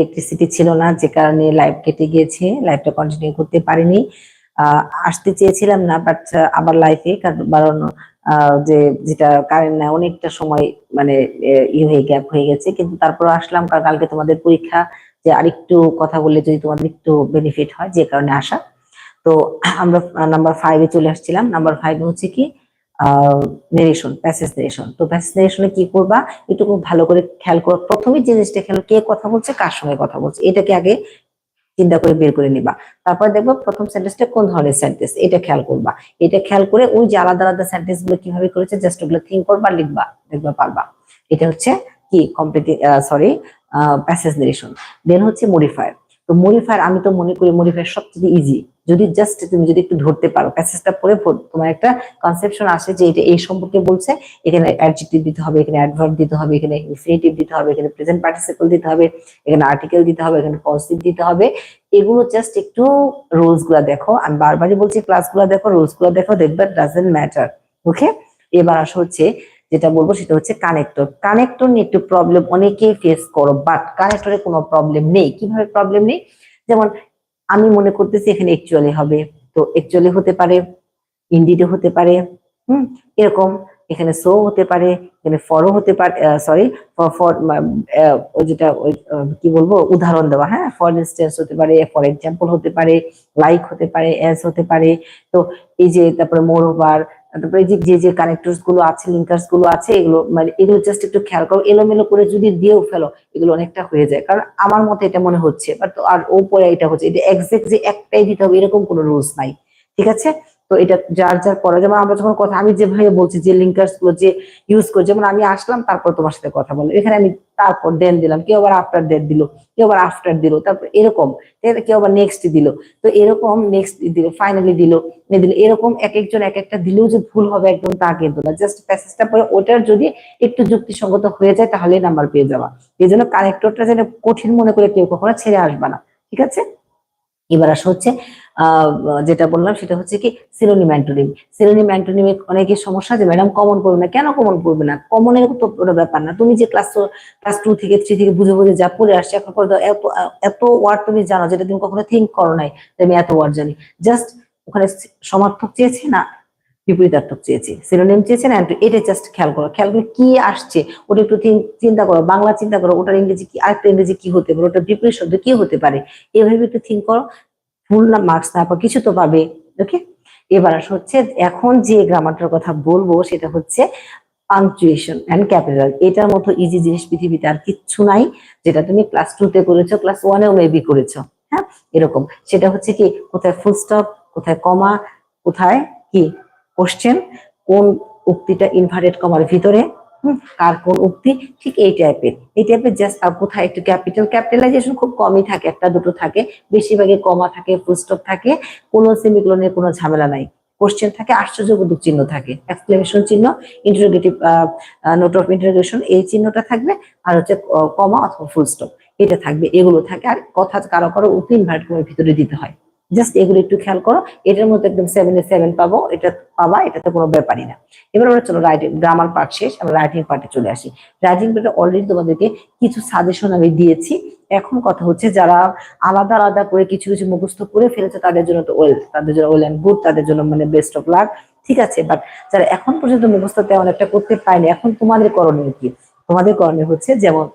Electricity ছিল না, যে কারণে লাইভ কেটে গিয়েছে লাইভটা কন্টিনিউ করতে পারিনি। আসতে চেয়েছিলাম না বাট আবার লাইফে কারণ যে, যেটা কারেন্ট না, অনেকটা সময় মানে ই হয়ে গ্যাপ হয়ে গেছে। কিন্তু তারপর আসলাম, কারণ কালকে তোমাদের পরীক্ষা, যে আরেকটু কথা বললে যদি তোমাদের একটু বেনিফিট হয়, যে কারণে আসা। তো, আমরা নাম্বার ফাইভে চলে আসছিলাম। নাম্বার ফাইভে হচ্ছে কি নেরেশন প্যাসেজ নেরেশন তো প্যাসেজ নেরেশনে কি করবা? খুব ভালো করে খেয়াল করো। প্রথমে জিনিসটা খেয়াল কে কথা বলছে, কার সঙ্গে কথা বলছে, এটাকে আগে চিন্তা করে বের করে নিবা। তারপর দেখব প্রথম সেন্টেন্সটা কোন ধরনের সেন্টেন্স এটা খেয়াল করবা। এটা খেয়াল করে ওই যে আলাদা আলাদা সেন্টেন্সগুলো কীভাবে করেছে জাস্ট ওগুলো থিঙ্ক করবা, লিখবা, দেখবা পারবা। এটা হচ্ছে কি? Complete sorry passage narration then হচ্ছে মডিফায়ার তো মডিফায়ার আমি তো মনে করি মডিফায়ার সবচেয়ে ইজি যদি জাস্ট তুমি যদি একটু ধরতে পারো প্যাসেজটা পড়ে তোমার একটা কনসেপশন আসে যে এটা এই সম্পর্কে বলছে, এখানে অ্যাডজেক্টিভ দিতে হবে, এখানে অ্যাডভার্ব দিতে হবে, এখানে ইনফিনিটিভ দিতে হবে, এখানে প্রেজেন্ট পার্টিসিপল দিতে হবে, এখানে আর্টিকেল দিতে হবে, এখানে পজিটিভ দিতে হবে। এগুলো জাস্ট একটু রুলসগুলা দেখো। আমি বারবারই বলছি ক্লাসগুলা দেখো রুলসগুলা দেখো, দেখবে ডাজেন্ট ম্যাটার ওকে এবার আসা হচ্ছে যেটা বলব সেটা হচ্ছে কানেক্টর কানেক্টর নিয়ে একটু প্রবলেম অনেকেই ফেস করো বাট কানেক্টরে কোনো প্রবলেম নেই। কীভাবে প্রবলেম নেই? যেমন আমি মনে করতেছি এখানে একচুয়ালি হবে। তো একচুয়ালি হতে পারে ইন্ডিডে হতে পারে, হুম? এরকম। এখানে সো হতে পারে, এখানে ফরও হতে পারে সরি ফর যেটা কি বলব? উদাহরণ দেওয়া হ্যাঁ? ফর ইনস্টেন্স হতে পারে ফর এক্সাম্পল হতে পারে লাইক হতে পারে অ্যাজ হতে পারে। তো এই যে তারপরে মোর ওভার তারপরে যে যে যে গুলো আছে লিঙ্কার্সগুলো আছে, এগুলো মানে এগুলো জাস্ট একটু খেয়াল করো, এলোমেলো করে যদি দিয়েও ফেলো, এগুলো অনেকটা হয়ে যায়। কারণ আমার মতে এটা মনে হচ্ছে বাট আর ও পরে এটা হচ্ছে, এটা এক্সাক্ট যে একটাই দিতে হবে, এরকম কোনো রুলস নাই। ঠিক আছে? তো এটা যার যার পড়া যেমন আমরা যখন কথা আমি যেভাবে বলছি যে লিঙ্কার্সগুলো যে ইউজ করি, যেমন আমি আসলাম, তারপর তোমার সাথে কথা বললাম। এখানে আমি তারপর দেন দিলাম। কেউ আবার আফটার দেন দিল, কেউ আবার আফটার দিল, তারপর এরকম? কেউ আবার নেক্সট দিল। তো এরকম নেক্সট দিল ফাইনালি দিল দিল। এরকম এক একজন এক একটা দিলেও যে ভুল হবে একদম তা কিন্তু না। জাস্ট প্যাসেজটা পরে ওটার যদি একটু যুক্তিসঙ্গত হয়ে যায় তাহলে নাম্বার পেয়ে যাবা এই জন্য কানেক্টরটা যেন কঠিন মনে করে কেউ কখনো ছেড়ে আসবা না। ঠিক আছে? এবার আসা হচ্ছে যেটা বললাম সেটা হচ্ছে কি সিনোনিম অ্যান্টোনিম সিনোনিম অ্যান্টোনিমে অনেকের সমস্যা যে ম্যাডাম কমন করবে না। কেন কমন করবে না? কমনের তো কোনো ব্যাপার না। তুমি যে ক্লাস ক্লাস টু থেকে থ্রি থেকে বুঝে বুঝে যা পড়ে আসছে, এখন এত এত ওয়ার্ড তুমি জানো যেটা তুমি কখনো থিঙ্ক করো নাই আমি এত ওয়ার্ড জানি। জাস্ট ওখানে সমার্থক চেয়েছে না বিপরীতার্থক চেয়েছে। সিনোনিম না অ্যান্টো- এটা জাস্ট খেয়াল করো। খেয়াল করে কি আসছে? ওটা একটু চিন্তা করো। বাংলা চিন্তা করো, ওটার ইংরেজি কি, আরেকটা ইংরেজি কি হতে পারে? ওটার বিপরীত শব্দ কি হতে পারে? এভাবে একটু থিঙ্ক করো। ফুল না মার্কস না কিছু তো পাবে। ওকে এবার আসা হচ্ছে, এখন যে গ্রামারটার কথা বলব, সেটা হচ্ছে পাংচুয়েশন অ্যান্ড ক্যাপিটাল এটার মতো ইজি জিনিস পৃথিবীতে আর কিচ্ছু নাই, যেটা তুমি ক্লাস টু তে করেছ ক্লাস ওয়ানেও মেবি করেছ। হ্যাঁ? এরকম। সেটা হচ্ছে কি, কোথায় ফুল স্টপ কোথায় কমা কোথায় কি? কোশ্চেন কোন উক্তিটা ইনভার্টেড কমার ভিতরে কার কোন উক্তি, ঠিক এই টাইপের এই টাইপের জাস্ট আর কোথায় একটু ক্যাপিটাল ক্যাপিটালাইজেশন খুব কমই থাকে, একটা দুটো থাকে, বেশিরভাগই কমা থাকে ফুল স্টপ থাকে, কোনো সেমিক্লোনের কোনো ঝামেলা নাই। কোশ্চেন থাকে, আশ্চর্যবোধক চিহ্ন থাকে এক্সক্লেমেশন চিহ্ন ইন্টারোগেটিভ নোট অফ ইন্টারোগেশন এই চিহ্নটা থাকবে, আর হচ্ছে কমা অথবা ফুল স্টপ এটা থাকবে, এগুলো থাকে, আর কথা কারও কারও উক্তি ইনভার্ট ভিতরে দিতে হয়। জাস্ট এগুলো একটু খেয়াল করো, এটার মধ্যে একদম সেভেন সেভেন পাবো, এটা পাবা, এটাতে কোনো ব্যাপারই না। এবার আমরা চলো রাইটিং গ্রামার পার্ট শেষ, আমরা রাইটিং পার্টে চলে আসি। রাইটিং পার্টে অলরেডি তোমাদেরকে কিছু সাজেশন আমি দিয়েছি। এখন কথা হচ্ছে যারা আলাদা আলাদা করে কিছু কিছু মুখস্থ করে ফেলেছে, তাদের জন্য তো ওয়েল তাদের জন্য ওয়েল অ্যান্ড গুড তাদের জন্য মানে বেস্ট অফ লাক ঠিক আছে? বাট যারা এখন পর্যন্ত মুখস্থ তেমন একটা করতে পারেনি, এখন তোমাদের করণীয় কি? তোমাদের করণীয় হচ্ছে যেমন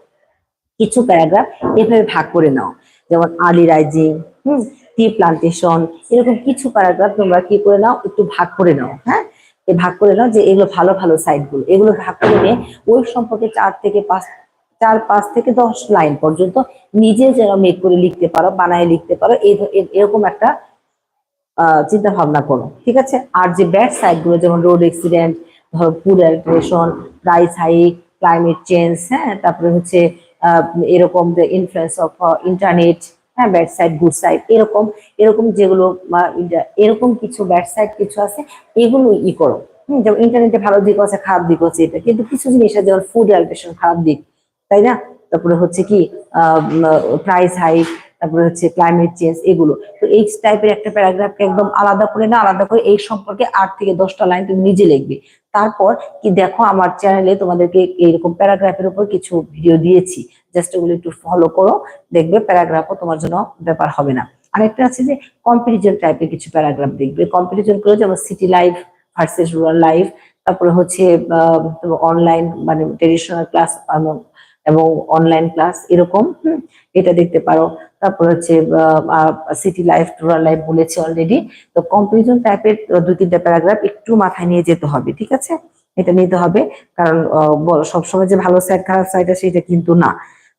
কিছু প্যারাগ্রাফ এভাবে ভাগ করে নাও। যেমন আলি রাইজিং হুম? টি প্লান্টেশন এরকম কিছু প্যারাগ্রাফ তোমরা কি করে নাও, একটু ভাগ করে নাও হ্যাঁ? ভাগ করে নাও যে এগুলো ভালো ভালো সাইটগুলো এগুলো ভাগ করে নিয়ে ওই সম্পর্কে চার থেকে পাঁচ, চার, পাঁচ থেকে দশ লাইন পর্যন্ত নিজে যেন মেক করে লিখতে পারো, বানায় লিখতে পারো এরকম একটা চিন্তা ভাবনা করো, ঠিক আছে? আর যে ব্যাড সাইডগুলো যেমন রোড অ্যাক্সিডেন্ট ধরো food adulteration price hike climate change হ্যাঁ? তারপরে হচ্ছে এরকম যে ইনফ্লুয়েন্স অফ ইন্টারনেট হ্যাঁ ব্যাড সাইড গুড সাইড এরকম এরকম যেগুলো এরকম কিছু ব্যাড সাইড কিছু আছে, এগুলো ই করো। হম, যেমন ইন্টারনেটে ভালো দিক আছে, খারাপ দিক আছে এটা। কিন্তু কিছু জিনিস আছে, যেমন ফুড অ্যালট্রেশন খারাপ দিক, তাই না? তারপরে হচ্ছে কি প্রাইস হাইক তারপরে হচ্ছে ক্লাইমেট চেঞ্জ এগুলো। তো এই টাইপের একটা প্যারাগ্রাফকে একদম আলাদা করে না আলাদা করে এই সম্পর্কে আট থেকে দশটা লাইন তুমি নিজে লিখবে। তারপর কি দেখো আমার চ্যানেলে তোমাদেরকে এইরকম প্যারাগ্রাফের উপর কিছু ভিডিও দিয়েছি। জাস্ট ওগুলো একটু ফলো করো, দেখবে প্যারাগ্রাফও তোমার জন্য ব্যাপার হবে না। আরেকটা আছে যে কম্পিটিশন টাইপের কিছু প্যারাগ্রাফ দেখবে। কম্পিটিশন করে যেমন city life versus rural life তারপরে হচ্ছে অনলাইন মানে ট্রেডিশনাল ক্লাস এবং অনলাইন ক্লাস এরকম এটা দেখতে পারো। তারপর হচ্ছে সিটি লাইফ রুরাল লাইফ বলেছি অলরেডি তো কম্পারিজন টাইপের দুই, তিনটা প্যারাগ্রাফ একটু মাথায় নিয়ে যেতে হবে, ঠিক আছে? এটা নিতে হবে, কারণ সবসময় যে ভালো সাইড খারাপ সাইড আছে, এটা কিন্তু না।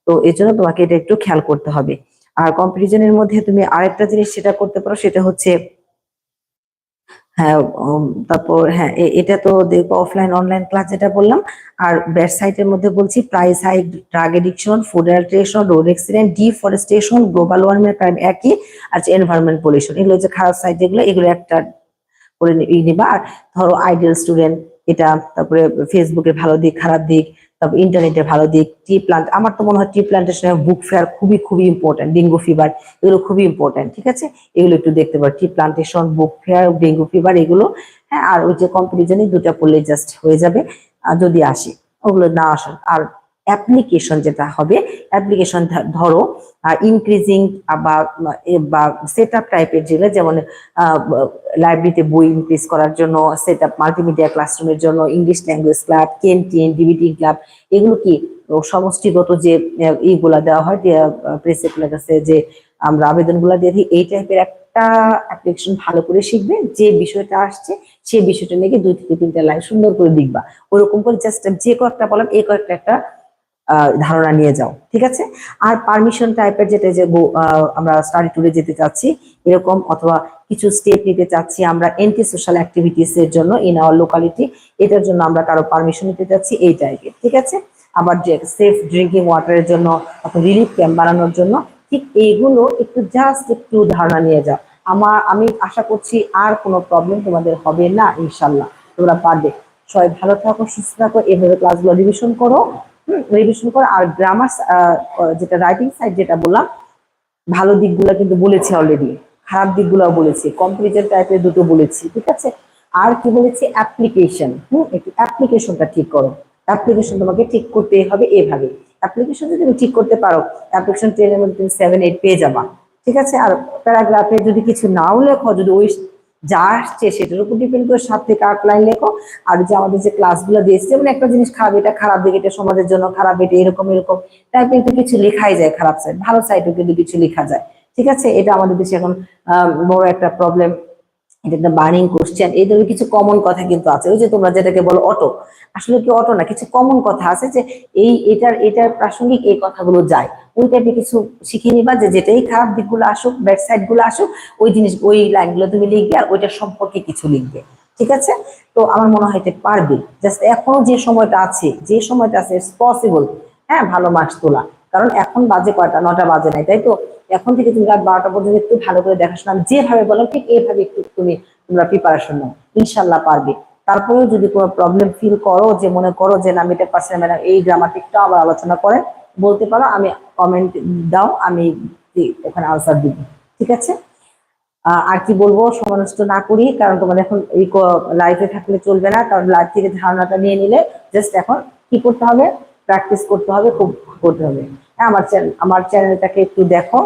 তো এই জন্য তোমাকে এটা একটু খেয়াল করতে হবে। আর কম্পারিজনের মধ্যে তুমি আরেকটা জিনিস সেটা করতে পারো, সেটা হচ্ছে হ্যাঁ তারপর হ্যাঁ এটা তো দেখব অফলাইন অনলাইন ক্লাস যেটা বললাম। আর ওয়েবসাইটের মধ্যে বলছি price hike drug addiction food adulteration road accident deforestation global warming crime একই। আর এনভায়রনমেন্ট পলিউশন এগুলো যে খারাপ সাইড যেগুলো, এগুলো একটা করে নিবা। আর ধরো আইডিয়াল স্টুডেন্ট এটা তারপরে ফেসবুকের ভালো দিক, খারাপ দিক তারপর ইন্টারনেটের ভালো দিক টি প্লান্ট আমার তো মনে হয় টি প্লান্টেশনের বুক ফেয়ার খুবই খুবই ইম্পর্টেন্ট ডেঙ্গু ফিভার এগুলো খুবই ইম্পর্টেন্ট ঠিক আছে? এগুলো একটু দেখতে পারো tea plantation book fair dengue fever এগুলো হ্যাঁ আর ওই যে কম্পিটিশনে দুটা পড়লে জাস্ট হয়ে যাবে, আর যদি আসে, ওগুলো না আসুন আর অ্যাপ্লিকেশন যেটা হবে, অ্যাপ্লিকেশন ধরো ইনক্রিজিং বা বা সেট আপ টাইপের যেগুলো, যেমন লাইব্রেরিতে বই ইনক্রিজ করার জন্য সেট আপ মাল্টিমিডিয়া ক্লাসরুমের জন্য English language club canteen debating club এগুলো কি সমষ্টিগত যে ইগুলা দেওয়া হয় প্রেসিডেন্টের কাছে যে আমরা আবেদনগুলো দিয়ে এই টাইপের একটা অ্যাপ্লিকেশন ভালো করে শিখবে, যে বিষয়টা আসছে সেই বিষয়টা নিয়ে দুই থেকে তিনটা লাইন সুন্দর করে লিখবা। ওরকম করে জাস্ট যে কয়েকটা বললাম, এই কয়েকটা একটা ধারণা নিয়ে যাও, ঠিক আছে? আর পারমিশন টাইপের যেটা যে আমরা স্টাডি ট্যুরে যেতে চাচ্ছি, এরকম অথবা কিছু স্টেপ নিতে চাচ্ছি আমরা এন্টি সোশ্যাল অ্যাক্টিভিটিস এর জন্য ইন আওয়ার লোকালিটি এটার জন্য আমরা কারও পারমিশন নিতে চাচ্ছি এই টাইপের ঠিক আছে? আবার যে সেফ ড্রিঙ্কিং ওয়াটারের জন্য, অথবা রিলিফ ক্যাম্প বানানোর জন্য, ঠিক এইগুলো একটু জাস্ট একটু ধারণা নিয়ে যাও। আমার, আমি আশা করছি আর কোনো প্রবলেম তোমাদের হবে না ইনশাল্লাহ তোমরা পারবে। সবাই ভালো থাকো, সুস্থ থাকো, এভাবে ক্লাসগুলো রিভিশন করো। রিভিশন করো আর গ্রামার যেটা রাইটিং সাইড যেটা বললাম, ভালো দিকগুলো কিন্তু বলেছি অলরেডি খারাপ দিকগুলোও বলেছি কম্পারিজন টাইপের দুটো বলেছি, ঠিক আছে? আর কি বলেছি? অ্যাপ্লিকেশন হুম, একটু অ্যাপ্লিকেশনটা ঠিক করো। অ্যাপ্লিকেশন তোমাকে ঠিক করতে হবে এভাবে। অ্যাপ্লিকেশন যদি তুমি ঠিক করতে পারো অ্যাপ্লিকেশন টেনের মধ্যে তুমি সেভেন এইট পেয়ে যাবা, ঠিক আছে? আর প্যারাগ্রাফে যদি কিছু নাও লেখো, যদি ওই যা আসছে সেটার উপর ডিপেন্ড করে সাত থেকে আট লাইন লেখো। আর যে আমাদের যে ক্লাসগুলো দিয়েছে, যেমন একটা জিনিস খারাপ, এটা খারাপ দিক, এটা সমাজের জন্য খারাপ, এটা এরকম এরকম। তাই কিন্তু কিছু লেখাই যায় খারাপ সাইড ভালো সাইডও কিন্তু কিছু লেখা যায়। ঠিক আছে? এটা আমাদের দেশে এখন বড় একটা প্রবলেম এটা একটা বার্নিং কোশ্চেন এই ধরনের কিছু কমন কথা কিন্তু আছে। ওই যে তোমরা যেটাকে বলো অটো আসলে কি অটো না? কিছু কমন কথা আছে যে এই এটার এটার প্রাসঙ্গিক এই কথাগুলো যায়। ওই টাইপের কিছু শিখে নিবা যে যেটাই খারাপ দিকগুলো আসুক ব্যাড সাইডগুলো আসুক, ওই জিনিস, ওই লাইনগুলো তুমি লিখবে আর ওইটার সম্পর্কে কিছু লিখবে। ঠিক আছে? তো আমার মনে হয় এটা পারবে। জাস্ট এখনও যে সময়টা আছে, যে সময়টা আছে পসিবল হ্যাঁ? ভালো মার্কস তোলা। কারণ এখন বাজে কয়টা? নটা বাজে নাই, তাই তো? এখন থেকে তুমি রাত বারোটা পর্যন্ত একটু ভালো করে দেখাশোনা, যেভাবে বললাম ঠিক এইভাবে একটু তুমি তোমরা প্রিপারেশন নাও। ইনশাল্লাহ পারবে। তারপরেও যদি কোনো প্রবলেম ফিল করো, যে মনে করো যে না এটা পারছি না ম্যাডাম এই গ্রামাটিকটা আবার আলোচনা করে, বলতে পারো, আমি কমেন্ট দাও, আমি ওখানে আনসার দিব। ঠিক আছে? আর কি বলব, সময় না করি, কারণ তোমাদের এখন এই লাইফে থাকলে চলবে না, কারণ লাইফ থেকে ধারণাটা নিয়ে নিলে জাস্ট এখন কি করতে হবে? প্র্যাকটিস করতে হবে, খুব করতে হবে। হ্যাঁ আমার চ্যানেল আমার চ্যানেলটাকে একটু দেখো।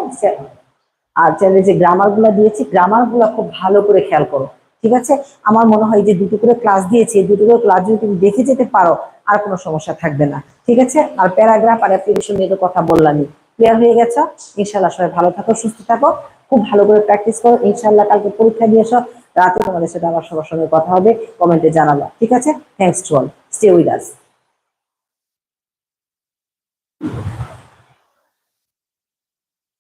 আর চ্যানেলে যে গ্রামারগুলো দিয়েছি গ্রামারগুলো খুব ভালো করে খেয়াল করো, ঠিক আছে? আমার মনে হয় যে দুটো করে ক্লাস দিয়েছি দুটো করে ক্লাস যদি তুমি দেখে যেতে পারো, আর কোনো সমস্যা থাকবে না, ঠিক আছে? আর প্যারাগ্রাফ আর অ্যাপ্লিকেশন নিয়ে তো কথা বললামই ক্লিয়ার হয়ে গেছে? ইনশাল্লাহ সবাই ভালো থাকো, সুস্থ থাকো। খুব ভালো করে প্র্যাকটিস করো। ইনশাল্লাহ কালকে পরীক্ষা দিয়ে এসো। রাতে তোমাদের সাথে আবার সবার সঙ্গে কথা হবে। কমেন্টে জানাব, ঠিক আছে? Thanks to all stay with us